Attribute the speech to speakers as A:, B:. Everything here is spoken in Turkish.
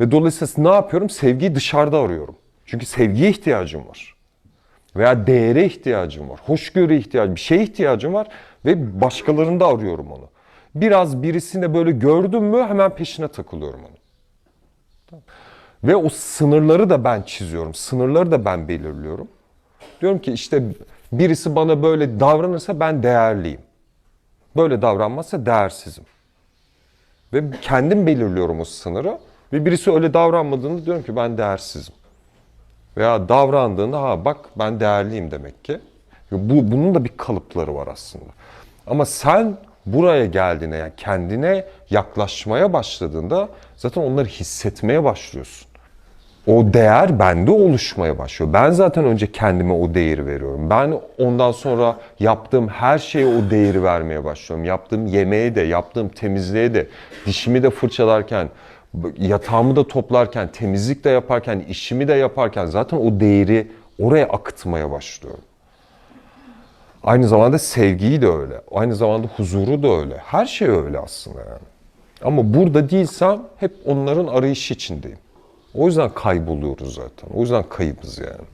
A: Ve dolayısıyla ne yapıyorum? Sevgiyi dışarıda arıyorum. Çünkü sevgiye ihtiyacım var. Veya değere ihtiyacım var. Hoşgörü ihtiyacım, bir şeye ihtiyacım var ve başkalarında arıyorum onu. Biraz birisini böyle gördüm mü hemen peşine takılıyorum onu. Ve o sınırları da ben çiziyorum. Sınırları da ben belirliyorum. Diyorum ki işte birisi bana böyle davranırsa ben değerliyim. Böyle davranmazsa değersizim. Ve kendim belirliyorum o sınırı. Ve birisi öyle davranmadığında diyorum ki ben değersizim. Veya davrandığında ha bak ben değerliyim demek ki. Bu, bunun da bir kalıpları var aslında. Ama sen buraya geldiğinde yani kendine yaklaşmaya başladığında zaten onları hissetmeye başlıyorsun. O değer bende oluşmaya başlıyor. Ben zaten önce kendime o değeri veriyorum. Ben ondan sonra yaptığım her şeye o değeri vermeye başlıyorum. Yaptığım yemeğe de, yaptığım temizliğe de, dişimi de fırçalarken, yatağımı da toplarken, temizlik de yaparken, işimi de yaparken zaten o değeri oraya akıtmaya başlıyorum. Aynı zamanda sevgiyi de öyle. Aynı zamanda huzuru da öyle. Her şey öyle aslında yani. Ama burada değilsem hep onların arayışı içindeyim. O yüzden kayboluyoruz zaten. O yüzden kayıpız yani.